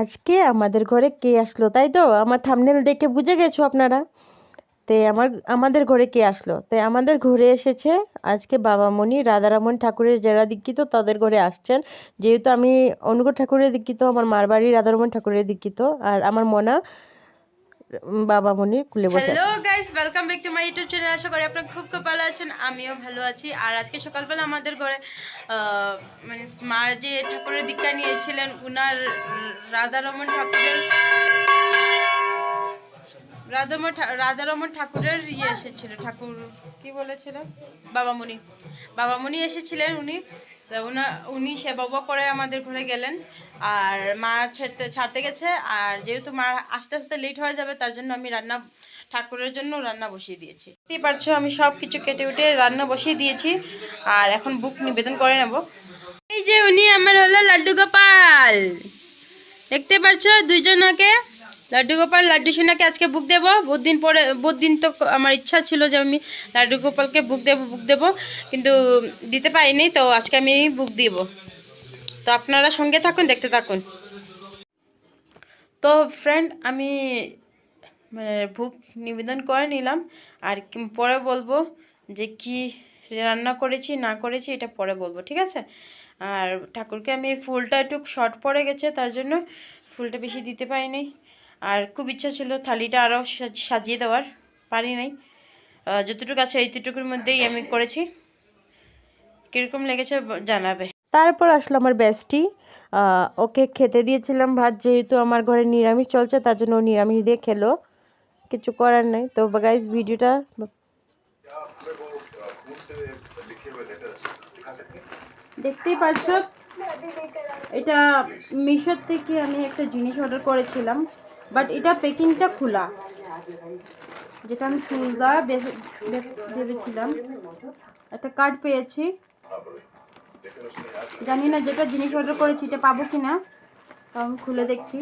আজকে আমাদের ঘরে কে আসলো, তাই তো? আমার থামনেল দেখে বুঝে গেছো আপনারা? তে আমার, আমাদের ঘরে কে আসলো? তাই আমাদের ঘরে এসেছে আজকে বাবা বাবামণি, রাধারামন ঠাকুরের যারা দীক্ষিত তাদের ঘরে আসছেন। যেহেতু আমি অনুকূল ঠাকুরের দীক্ষিত, আমার মার বাড়ি রাধারমন ঠাকুরের দীক্ষিত, আর আমার মনা বাবামণি কুলে বসে আছে hello guys welcome back to my YouTube channel আশা করি আপনারা খুব খুব ভালো আছেন আমিও ভালো আছি। আর আজকে সকালবেলা আমাদের ঘরে মানে মার যে ঠাকুরের দীক্ষা নিয়েছিলেন উনার রাধারমন ঠাকুরের রাধারমন রাধারমন ঠাকুরের ইয়ে এসেছিল ঠাকুর কি বলেছিল বাবামণি। বাবামণি এসেছিলেন উনি তা উনা- উনি সেবা করে আমাদের ঘরে গেলেন। আর মা ছাড়তে ছাড়তে গেছে। আর যেহেতু মা আস্তে আস্তে লেট হয়ে যাবে, তার জন্য আমি রান্না, ঠাকুরের জন্য রান্না বসিয়ে দিয়েছি। দেখতেই পারছ, আমি সব কিছু কেটে উঠে রান্না বসিয়ে দিয়েছি। আর এখন বুক নিবেদন করে নেব। এই যে উনি আমার হলো লাড্ডু গোপাল। দেখতে পারছ, দুইজনকে? লাড্ডু গোপাল, লাড্ডু সোনাকে আজকে বুক দেবো। বহুত দিন পরে, বহুত দিন তো আমার ইচ্ছা ছিল যে আমি লাড্ডু গোপালকে বুক দেবো বুক দেবো। কিন্তু দিতে পারিনি, তো আজকে আমি বুক দিব। তো আপনারা সঙ্গে থাকুন, দেখতে থাকুন। তো ফ্রেন্ড আমি মানে ভুক নিবেদন করে নিলাম। আর পরে বলব যে কি রান্না করেছি, না করেছি, এটা পরে বলব, ঠিক আছে? আর ঠাকুরকে আমি ফুলটা একটু শর্ট পড়ে গেছে, তার জন্য ফুলটা বেশি দিতে পারিনি। আর খুব ইচ্ছা ছিল থালিটা আরও সাজিয়ে দেওয়ার, পারি নাই। যতটুকু আছে এইটুকুর মধ্যেই আমি করেছি। কীরকম লেগেছে জানাবে। তারপর আসলো আমার বেস্টি ওকে খেতে দিয়েছিলাম ভাত, যেহেতু আমার ঘরে নিরামিষ চলছে, তার জন্য ও নিরামিষ দিয়ে খেলো। কিছু করার নেই। তো গাইজ ভিডিওটা দেখতেই পাচ্ছ এটা মিশোর থেকে আমি একটা জিনিস অর্ডার করেছিলাম বাট এটা প্যাকিংটা খোলা। যেটা আমি ভেবে- ভেবেছিলাম। একটা কার্ড পেয়েছি। জানি না যেটা জিনিস অর্ডার করেছি, এটা পাবো কি না আমি খুলে দেখছি।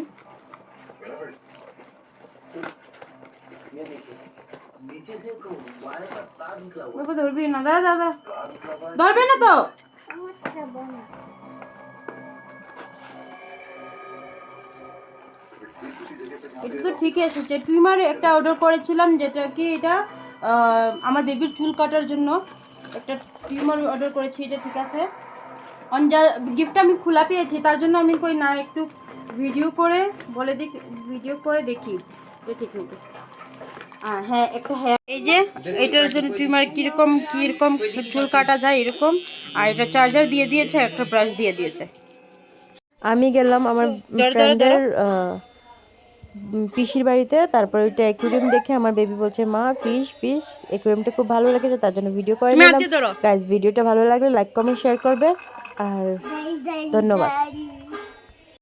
ধরবি না? দাদা দাদা ধরবে না তো? এটা তো ঠিকই একটা অর্ডার করেছিলাম, যেটা কি এটা আমার বেবির চুল কাটার জন্য একটা টিউমার অর্ডার করেছি, এটা ঠিক আছে। অনজা গিফটটা আমি খোলা পেয়েছি তার জন্য আমি কই না একটু ভিডিও করে বলে দেখি ভিডিও করে দেখি যে ঠিক আহ, হ্যাঁ একটা হ্যাঁ এই যে এটার জন্য টিউমার কীরকম কীরকম চুল কাটা যায় এরকম আর এটা চার্জার দিয়ে দিয়েছে একটা ব্রাশ দিয়ে দিয়েছে। আমি গেলাম আমার ফ্রেন্ডের পিসির বাড়িতে তারপর ওইটা অ্যাকুরিয়াম দেখে আমার বেবি বলছে মা ফিশ ফিশ অ্যাকুরিয়ামটা খুব ভালো লেগেছে তার জন্য ভিডিও করে নিলাম। গাইজ ভিডিওটা ভালো লাগলে লাইক কমেন্ট শেয়ার করবে। আর ধন্যবাদ।